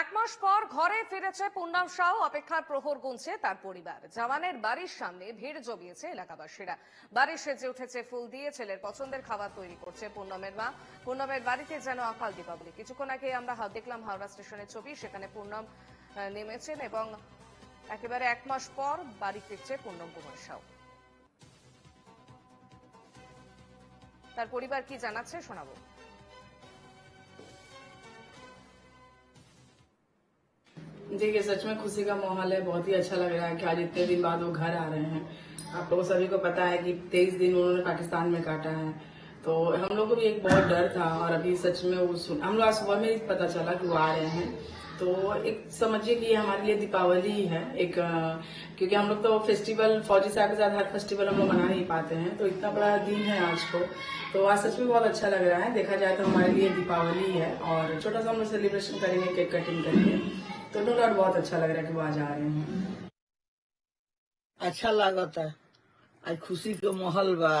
এক মাস পর ঘরে ফিরেছে পূর্ণাম সাউ অপেক্ষার প্রহর গুনছে তার পরিবার। জওয়ানের বাড়ির সামনে ভিড় জমিয়েছে এলাকাবাসীরা। বাড়ি সেজে উঠেছে ফুল দিয়ে, ছেলের পছন্দের খাবার তৈরি করছে পূর্ণমের মা। পূর্ণমের বাড়িতে যেন আকাল দীপাবলি। কিছুক্ষণ আগে আমরা দেখলাম হাওড়া স্টেশনের ছবি, সেখানে পূর্ণম নেমেছেন এবং একেবারে এক মাস পর বাড়ি ফিরছে পূর্ণম কুমার সাউ তার পরিবার কি জানাচ্ছে, শোনাবো। देखिए सच में खुशी का माहौल है, बहुत ही अच्छा लग रहा है कि आज इतने दिन बाद वो घर आ रहे हैं। आप लोगों सभी को पता है कि तेईस दिन उन्होंने पाकिस्तान में काटा है। तो हम लोग को भी एक बहुत डर था और अभी सच में वो सुन, हम लोग आज सुबह में ही पता चला कि वो आ रहे हैं। तो एक समझिए कि ये हमारे लिए दीपावली ही है, एक क्योंकि हम लोग तो फेस्टिवल फौजी साहब के साथ हर फेस्टिवल हम लोग मना नहीं पाते हैं। तो इतना बड़ा दिन है आज को। तो आज सच में बहुत अच्छा लग रहा है। देखा जाए तो हमारे लिए दीपावली है और छोटा सा हम लोग सेलिब्रेशन करेंगे केक कटिंग करके तो नो डाउट बहुत अच्छा लग रहा है कि वो आज आ रहे हैं। अच्छा लागता आज खुशी के माहौल बा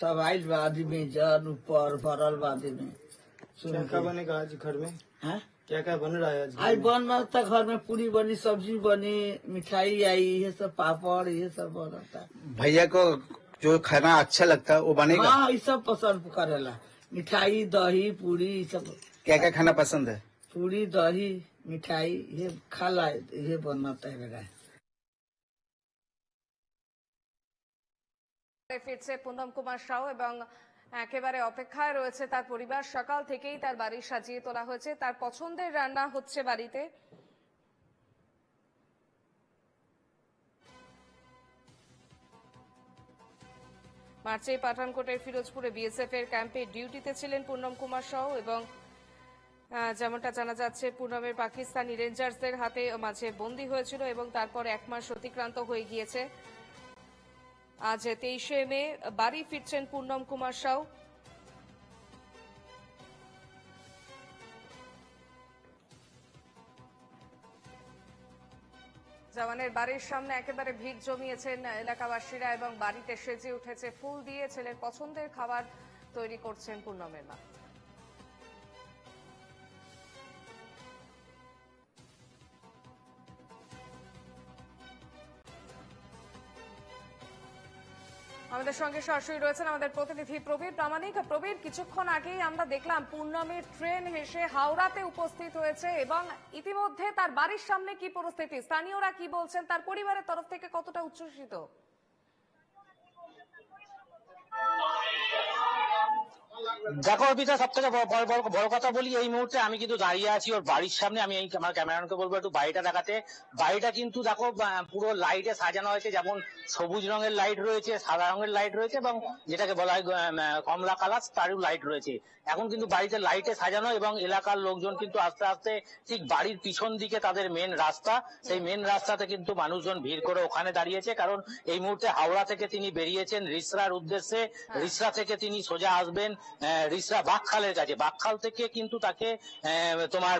सब आइल बा आदमी जन ऊपर भरल बा आदमी क्या के। बनेगा आज घर में? हैं? क्या क्या बन रहा है आज आज में? बनता घर में पूरी बनी सब्ज़ी बनी मिठाई आई ये सब पापड़ ये सब बन रहा बनता भैया को जो खाना अच्छा लगता है वो बनेगा? हाँ ये सब पसंद करेला। मिठाई दही पूरी ये सब। क्या क्या खाना पसंद है? पूरी दही। मिठाई ये खाला ये बनता है मेरा ফিরছে পুনম কুমার সাউ এবং একেবারে অপেক্ষায় রয়েছে তার পরিবার সকাল থেকেই তার বাড়ি সাজিয়ে তোলা হয়েছে তার পছন্দের রান্না হচ্ছে বাড়িতে মার্চে পাঠানকোটের ফিরোজপুরে বিএসএফ এর ক্যাম্পে ডিউটিতে ছিলেন পূর্ণম কুমার সাউ এবং আহ, যেমনটা জানা যাচ্ছে পূর্ণমের পাকিস্তানি রেঞ্জার্সদের হাতে মাঝে বন্দী হয়েছিল এবং তারপর এক মাস অতিক্রান্ত হয়ে গিয়েছে। আজ তেইশে মে, বাড়ি ফিরছেন পূর্ণম কুমার সাউ। জওয়ানের বাড়ির সামনে একেবারে ভিড় জমিয়েছেন এলাকাবাসীরা এবং বাড়িতে সেজে উঠেছে ফুল দিয়ে ছেলের পছন্দের খাবার তৈরি করছেন পূর্ণমের মা। আমাদের সঙ্গে সরাসরি রয়েছেন আমাদের প্রতিনিধি প্রবীর। প্রামাণিক, প্রবীর, কিছুক্ষণ আগেই আমরা দেখলাম পূর্ণমীর ট্রেন এসে হাওড়াতে উপস্থিত হয়েছে এবং ইতিমধ্যে তার বাড়ির সামনে কি পরিস্থিতি? স্থানীয়রা কি বলছেন? তার পরিবারের তরফ থেকে কতটা উচ্ছ্বসিত? দেখো অর্পিতা সব থেকে বড় কথা বলি এই মুহূর্তে আমি কিন্তু দাঁড়িয়ে আছি ওর বাড়ির সামনে। আমি এই আমার ক্যামেরাম্যানকে বলব একটু বাড়িটা দেখাতে। বাড়িটা কিন্তু দেখো পুরো লাইটে সাজানো হয়েছে যেমন সবুজ রঙের লাইট রয়েছে সাদা রঙের লাইট রয়েছে এবং যেটাকে বলা হয় কমলা কালার তারও লাইট রয়েছে। এখন কিন্তু বাড়িতে লাইটে সাজানো এবং এলাকার লোকজন কিন্তু আস্তে আস্তে ঠিক বাড়ির পিছন দিকে তাদের মেন রাস্তা। সেই মেন রাস্তাতে কিন্তু মানুষজন ভিড় করে ওখানে দাঁড়িয়েছে কারণ এই মুহূর্তে হাওড়া থেকে তিনি বেরিয়েছেন রিসরার উদ্দেশ্যে। রিসরা থেকে তিনি সোজা আসবেন রিসরা বাকখালের কাছে। বাকখাল থেকে কিন্তু তাকে তোমার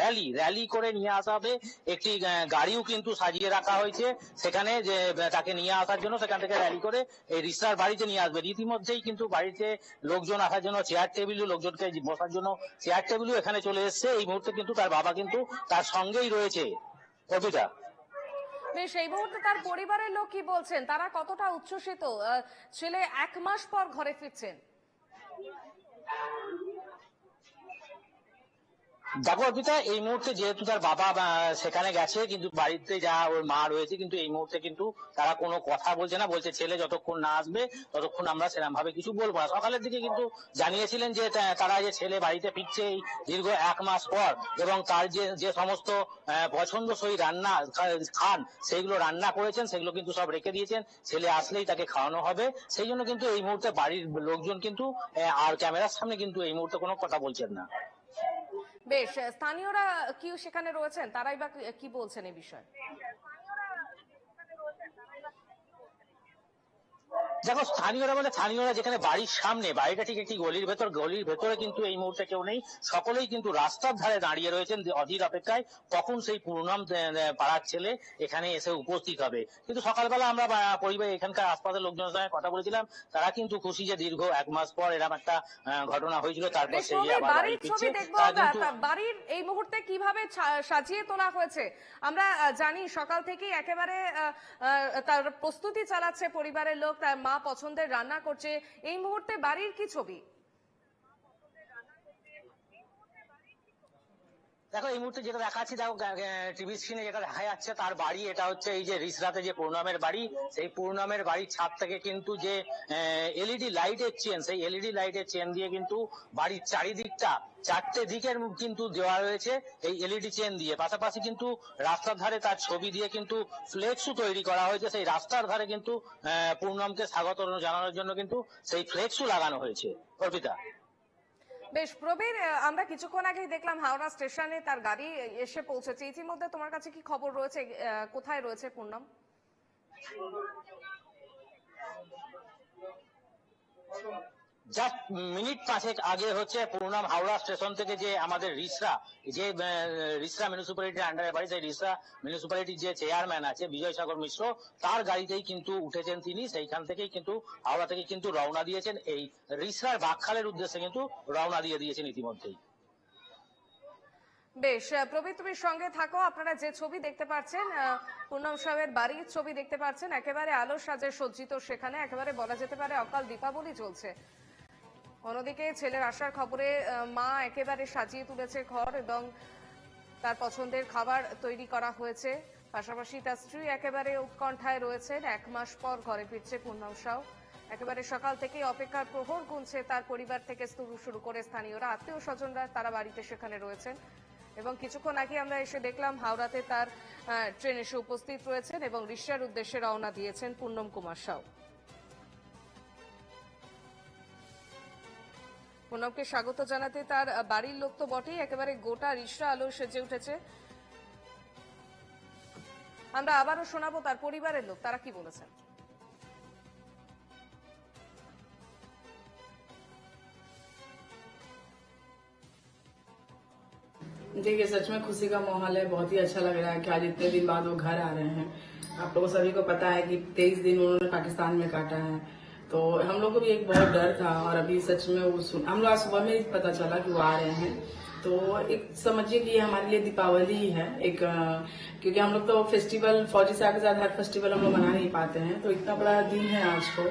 র্যালি র্যালি করে নিয়ে আসা হবে। একটি গাড়িও কিন্তু সাজিয়ে রাখা হয়েছে। সেখানে যে তাকে নিয়ে আসার জন্য সেখান থেকে র্যালি করে এই রিসরার বাড়িতে নিয়ে আসবে। ইতিমধ্যেই কিন্তু বাড়িতে লোকজন আসার জন্য চেয়ার টেবিল লোকজনকে বসার জন্য চেয়ার টেবিলও এখানে চলে এসেছে। এই মুহূর্তে কিন্তু তার বাবা কিন্তু তার সঙ্গেই রয়েছে। বেশ, এই মুহূর্তে তার পরিবারের লোক কি বলছেন? তারা কতটা উচ্ছ্বসিত? ছেলে এক মাস পর ঘরে ফিরছেন। Thank you. দেখো অর্পিতা এই মুহূর্তে যেহেতু তার বাবা সেখানে গেছে কিন্তু বাড়িতে যা ওর মা রয়েছে কিন্তু এই মুহূর্তে কিন্তু তারা কোনো কথা বলছে না। বলছে ছেলে যতক্ষণ না আসবে ততক্ষণ আমরা সেরকম ভাবে কিছু বলব না। সকালের দিকে কিন্তু জানিয়েছিলেন যে তারা যে ছেলে বাড়িতে ফিরছে এই দীর্ঘ এক মাস পর এবং তার যে যে সমস্ত আহ, পছন্দসই রান্না খান সেইগুলো রান্না করেছেন সেগুলো কিন্তু সব রেখে দিয়েছেন। ছেলে আসলেই তাকে খাওয়ানো হবে। সেই জন্য কিন্তু এই মুহূর্তে বাড়ির লোকজন কিন্তু আর ক্যামেরার সামনে কিন্তু এই মুহূর্তে কোনো কথা বলছেন না। বেশ স্থানীয়রা কি সেখানে রয়েছেন? তারাই বা কি বলছেন এই বিষয়ে? দেখো স্থানীয়রা বলে স্থানীয়রা যেখানে বাড়ির সামনে বাড়িটা ঠিক একটি গলির ভেতর গলির ভেতরে কিন্তু এই মুহূর্তে কেউ নেই। সকলেই কিন্তু রাস্তার ধারে দাঁড়িয়ে রয়েছেন অধীর অপেক্ষায়। কখন সেই পূর্ণম আহ, পাড়ার ছেলে এখানে এসে উপস্থিত হবে। কিন্তু সকালবেলা আমরা পরিবার এখানকার আশপাশের লোকজনের সঙ্গে কথা বলেছিলাম। তারা কিন্তু খুশি যে দীর্ঘ এক মাস পর এরকম একটা ঘটনা হয়েছিল। তারপর সেই বাড়ির ছবি দেখব এই মুহূর্তে কীভাবে সাজিয়ে তোলা হয়েছে? আমরা জানি সকাল থেকেই একেবারে তার প্রস্তুতি চালাচ্ছে পরিবারের লোক। তার মা পছন্দের রান্না করছে এই মুহূর্তে বাড়ির কি ছবি? দেখো, এই মুহূর্তে যেটা দেখাচ্ছি, দেখো টিভি স্ক্রিনে যেটা দেখা যাচ্ছে, তার বাড়ি, এটা হচ্ছে এই যে রিসরাতে যে পূর্ণমের বাড়ি, সেই পূর্ণমের বাড়ির ছাদ থেকে কিন্তু যে এলইডি লাইটের চেন সেই এলইডি লাইটের চেন দিয়ে কিন্তু বাড়ির চারিদিকটা, চারটে দিকের কিন্তু দেওয়া রয়েছে এই এলইডি চেন দিয়ে। পাশাপাশি কিন্তু রাস্তার ধারে তার ছবি দিয়ে কিন্তু ফ্লেক্সও তৈরি করা হয়েছে। সেই রাস্তার ধারে কিন্তু পূর্ণমকে স্বাগত জানানোর জন্য কিন্তু সেই ফ্লেক্সও লাগানো হয়েছে। অর্পিতা? বেশ, প্রবীর আমরা কিছুক্ষণ আগেই দেখলাম হাওড়া স্টেশনে তার গাড়ি এসে পৌঁছেছে। ইতিমধ্যে তোমার কাছে কি খবর রয়েছে? কোথায় রয়েছে পূর্ণম জাস্ট মিনিট পাঁচেক আগে হচ্ছে পূর্ণাম হাওড়া স্টেশন থেকে যে আমাদের রিসরা, যে রিসরা মিউনিসিপ্যালিটির আন্ডারে বাড়ি, সেই রিসরা মিউনিসিপ্যালিটির যে চেয়ারম্যান আছে, বিজয় সাগর মিশ্র, তার গাড়িতেই কিন্তু উঠেছেন তিনি। সেইখান থেকেই কিন্তু, হাওড়া থেকে কিন্তু রওনা দিয়েছেন। এই রিসরার বাকখালের উদ্দেশ্যে কিন্তু রওনা দিয়ে দিয়েছেন ইতিমধ্যেই। বেশ প্রবীর তুমি সঙ্গে থাকো। আপনারা যে ছবি দেখতে পাচ্ছেন পূর্ণম সাহেবের বাড়ির ছবি দেখতে পাচ্ছেন, একেবারে আলো সাজে সজ্জিত সেখানে। একেবারে বলা যেতে পারে অকাল দীপাবলি চলছে। অন্যদিকে ছেলের আসার খবরে মা একেবারে সাজিয়ে তুলেছে ঘর এবং তার পছন্দের খাবার তৈরি করা হয়েছে। পাশাপাশি তার স্ত্রী একেবারে উৎকণ্ঠায় রয়েছেন। এক মাস পর ঘরে ফিরছে পূর্ণম সাউ। একেবারে সকাল থেকেই অপেক্ষার প্রহর গুনছে তার পরিবার থেকে শুরু করে স্থানীয়রা। আত্মীয় স্বজনরা তারা বাড়িতে সেখানে রয়েছেন। এবং কিছুক্ষণ আগে আমরা এসে দেখলাম হাওড়াতে তার ট্রেন এসে উপস্থিত রয়েছেন এবং রিষ্যার উদ্দেশ্যে রওনা দিয়েছেন পূর্ণম কুমার সাউ। পুনমকে স্বাগত জানাতে তার আহ, বাড়ির লোক তো বটেই একেবারে গোটা রিসরা আলো সেজে উঠেছে আমরা আবারও শোনাবো তার পরিবারের লোক তারা কি বলেছেন देखिए सच में खुशी का माहौल है बहुत ही अच्छा लग रहा है कि आज इतने दिन बाद वो घर आ रहे हैं आप लोगों सभी को पता है कि तेईस दिन उन्होंने पाकिस्तान में काटा है तो हम लोग को भी एक बहुत डर था और अभी सच में वो सुन, हम लोग आज सुबह में पता चला कि वो आ रहे हैं। तो एक समझिए कि हमारे लिए दीपावली ही है। एक क्योंकि हम लोग तो फेस्टिवल फौजी साहब के साथ हर फेस्टिवल हम लोग मना नहीं पाते हैं। तो इतना बड़ा दिन है आज को।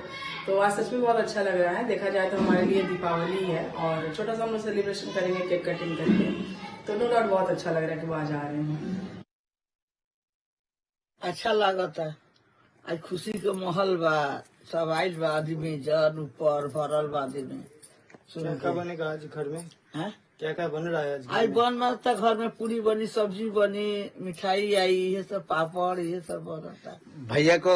तो आज सच में बहुत अच्छा लग रहा है। देखा जाए तो हमारे लिए दीपावली है और छोटा सा हम लोग सेलिब्रेशन करेंगे केक कटिंग करके तो नो डाउट बहुत अच्छा लग रहा है कि वो आज आ रहे हैं। अच्छा लागता आज खुशी के माहौल बा सब आइल बा आदमी जन ऊपर भरल बा आदमी क्या बनेगा आज घर में? हैं? क्या क्या बन रहा है आज घर आज में? बन बनता घर में पूरी बनी सब्ज़ी बनी मिठाई आई ये सब पापड़ ये सब बनता भैया को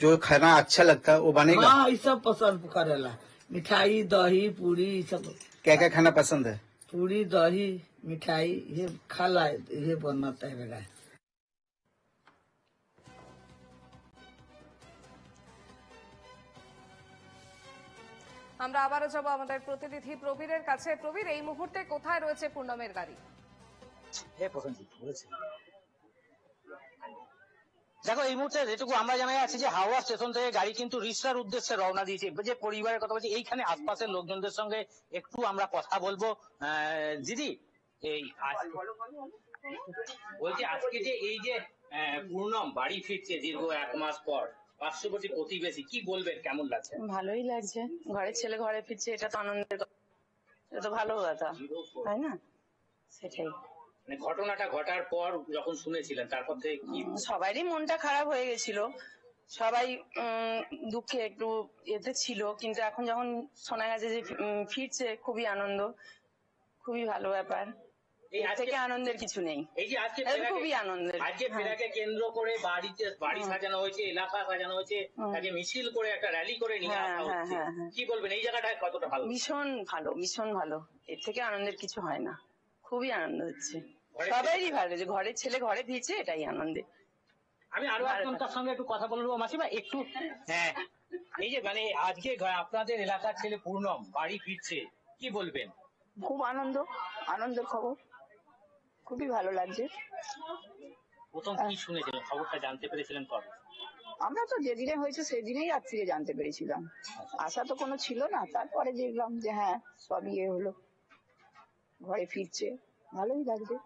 जो खाना अच्छा लगता है वो बनेगा? हाँ ये सब पसंद करेला। मिठाई दही पूरी ये सब। क्या क्या खाना पसंद है? पूरी दही मिठाई ये खाला ये बनता है मेरा আমরা আবারও যাব আমাদের প্রতিনিধি প্রবীরের কাছে। প্রবীর, এই মুহূর্তে কোথায় রয়েছে পূর্ণমের গাড়ি? দেখো, এই মুহূর্তে যেটুকু আমরা জানা যাচ্ছে যে হাওড়া স্টেশন থেকে গাড়ি কিন্তু রিসরার উদ্দেশ্যে রওনা দিয়েছে। যে পরিবারের কথা বলছি, এইখানে আশপাশের লোকজনদের সঙ্গে একটু আমরা কথা বলব। দিদি, এই বলছি, আজকে যে এই যে পূর্ণম বাড়ি ফিরছে দীর্ঘ এক মাস পর পার্শ্ববর্তী প্রতিবেশী কি বলবেন? কেমন লাগছে? ভালোই লাগছে। ঘরের ছেলে ঘরে ফিরছে এটা তো আনন্দের এটা তো ভালো কথা তাই না? সেটাই। মানে ঘটনাটা ঘটার পর যখন শুনেছিলেন তারপর থেকে কি? সবারই মনটা খারাপ হয়ে গেছিল। সবাই দুঃখে একটু এতে ছিল কিন্তু এখন যখন শোনা গেছে যে ফিরছে খুবই আনন্দ। খুবই ভালো ব্যাপার। থেকে আনন্দের কিছু নেই। এই যে আজকে খুবই আনন্দের। আজকে হ্যাঁ। ফেরাকে কেন্দ্র করে বাড়িতে বাড়ি সাজানো হয়েছে এলাকা সাজানো হয়েছে। তাকে মিছিল করে একটা র্যালি করে নিয়ে হ্যাঁ, আসা হ্যাঁ, হচ্ছে। হ্যাঁ, হ্যাঁ। কি বলবেন? এই জায়গাটা কতটা ভালো? ভীষণ ভালো ভীষণ ভালো। এর থেকে আনন্দের কিছু হয় না। খুবই আনন্দ হচ্ছে। সবারই ভালো যে ঘরের ছেলে ঘরে ফিরছে এটাই আনন্দের আমি আরও একজন তার সঙ্গে একটু কথা বলব মাসিমা একটু হ্যাঁ। এই যে মানে আজকে আপনাদের এলাকার ছেলে পূর্ণম বাড়ি ফিরছে কি বলবেন? খুব আনন্দ আনন্দের খবর। খুবই ভালো লাগছে। প্রথম কি শুনেছিলেন? খবরটা জানতে পেরেছিলেন কবে? আমরা তো যেদিনে হয়েছে সেদিনেই রাত্রিরে জানতে পেরেছিলাম। আশা তো কোনো ছিল না তারপরে দেখলাম যে হ্যাঁ সব ইয়ে হলো। ঘরে ফিরছে ভালোই লাগছে।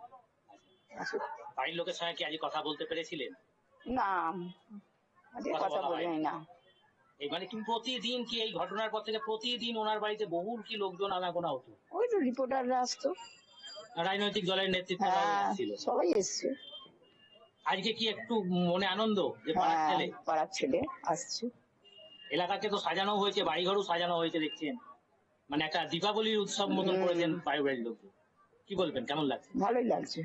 বাড়ির লোকের সঙ্গে কি আজ কথা বলতে পেরেছিলেন? না আজকে কথা কথা বলা বলিনি না। এই মানে কি প্রতিদিন কি এই ঘটনার পর থেকে প্রতিদিন ওনার বাড়িতে বহুল কি লোকজন আনাগোনা হতো? ওই তো রিপোর্টাররা আসতো। রাজনৈতিক দলের নেতৃত্ব হ্যাঁ ছিল। সবাই এসছে। আজকে কি একটু মনে আনন্দ যে পাড়ার হ্যাঁ ছেলে? পাড়ার ছেলে আসছে। এলাকাকে তো সাজানো হয়েছে বাড়িঘরও সাজানো হয়েছে দেখছেন। মানে একটা দীপাবলির উৎসব মতন করেছেন বায়ু বাড়ির লোক কি বলবেন কেমন লাগছে? ভালোই লাগছে।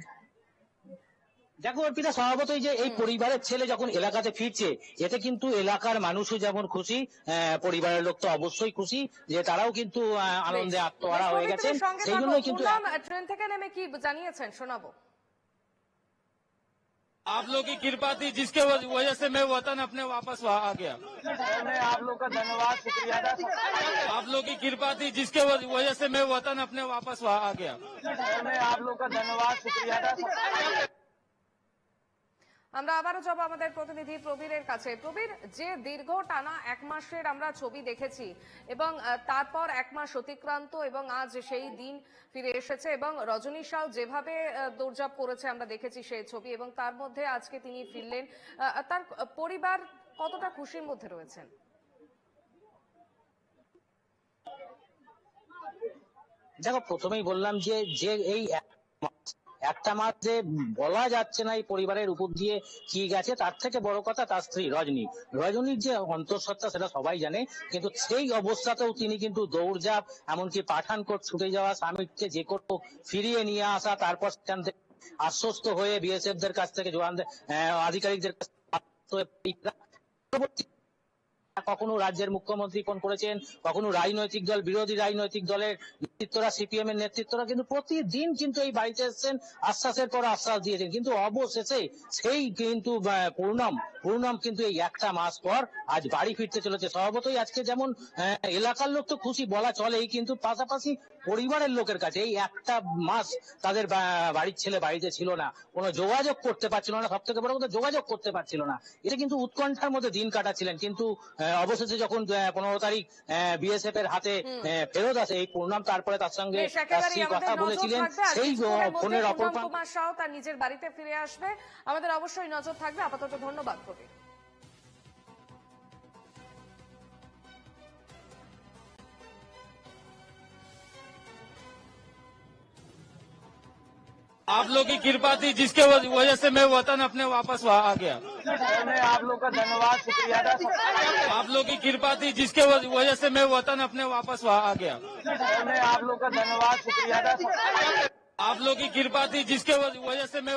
দেখো অর্পিতা স্বভাবতই যে এই পরিবারের ছেলে যখন এলাকাতে ফিরছে এতে কিন্তু এলাকার মানুষও যেমন খুশি আহ, পরিবারের লোক তো অবশ্যই খুশি যে তারাও কিন্তু আহ, আনন্দে বেশ। আত্মহারা বেশ, হয়ে প্রবীর, গেছেন তুমি সঙ্গে সেই থাকো। জন্যই কিন্তু পূর্ণাম, ট্রেন থেকে নেমে কি জানিয়েছেন শোনাবো आप लोग की कृपा थी जिसके वज- वजह से मैं वतन अपने वापस वहाँ आ गया मैं आप लोग का धन्यवाद शुक्रिया अदा आप लोग की कृपा थी जिसके वज- वजह से मैं वतन अपने वापस वहाँ आ गया मैं आप लोग का धन्यवाद शुक्रिया अदा আমরা আবারও যাব আমাদের প্রতিনিধি প্রবীরের কাছে। প্রবীর যে দীর্ঘ টানা এক মাসের আমরা ছবি দেখেছি এবং তারপর এক মাস অতিক্রান্ত এবং আজ সেই দিন ফিরে এসেছে এবং রজনী সাউ যেভাবে আহ, দৌড়ঝাঁপ করেছে আমরা দেখেছি সেই ছবি এবং তার মধ্যে আজকে তিনি ফিরলেন। তার পরিবার কতটা খুশির মধ্যে রয়েছেন? দেখো প্রথমেই বললাম যে যে এই একটা মাস যে বলা যাচ্ছে না এই পরিবারের উপর দিয়ে কি গেছে তার থেকে বড় কথা তার স্ত্রী রজনী। রজনীর যে অন্তঃসত্ত্বা সেটা সবাই জানে কিন্তু সেই অবস্থাতেও তিনি কিন্তু দৌড়ঝাঁপ এমনকি পাঠানকোট ছুটে যাওয়া স্বামীকে যে কোনো ফিরিয়ে নিয়ে আসা তারপর সেখান থেকে আশ্বস্ত হয়ে বিএসএফ দের কাছ থেকে জওয়ানদের আহ, আধিকারিকদের কাছ থেকে কখনো রাজ্যের মুখ্যমন্ত্রী ফোন করেছেন, কখনো রাজনৈতিক দল, বিরোধী রাজনৈতিক দলের নেতৃত্বরা সিপিএম এর নেতৃত্বরা কিন্তু প্রতিদিন কিন্তু এই বাড়িতে এসেছেন, আশ্বাসের পর আশ্বাস দিয়েছেন। কিন্তু অবশেষে সেই কিন্তু পূর্ণম পূর্ণম কিন্তু এই একটা মাস পর আজ বাড়ি ফিরতে চলেছে। স্বভাবতই আজকে যেমন এলাকার লোক তো খুশি, বলা চলেই, কিন্তু পাশাপাশি পরিবারের লোকের কাছে এই একটা মাস তাদের বাড়ির ছেলে বাড়িতে ছিল না। কোনো যোগাযোগ করতে পারছিল না সব থেকে বড় কথা যোগাযোগ করতে পারছিল না। এটা কিন্তু উৎকণ্ঠার মধ্যে দিন কাটাচ্ছিলেন। কিন্তু অবশেষে যখন পনেরো তারিখ বিএসএফ এর হাতে ফেরত আসে এই পূর্ণাম তারপরে তার সঙ্গে কথা বলেছিলেন সেই ফোনের অপর তার নিজের বাড়িতে ফিরে আসবে। আমাদের অবশ্যই নজর থাকবে। আপাতত ধন্যবাদ প্রবীর आप लोग की कृपा थी जिसके वज- वजह से मैं वतन अपने वापस वहाँ आ गया। आप लोग का धन्यवाद शुक्रिया आप लोग की कृपा थी जिसके वज- वजह से मैं वतन अपने वापस वहाँ आ गया। आप लोग का धन्यवाद शुक्रिया आप लोग की कृपा थी जिसके वज- वजह से मैं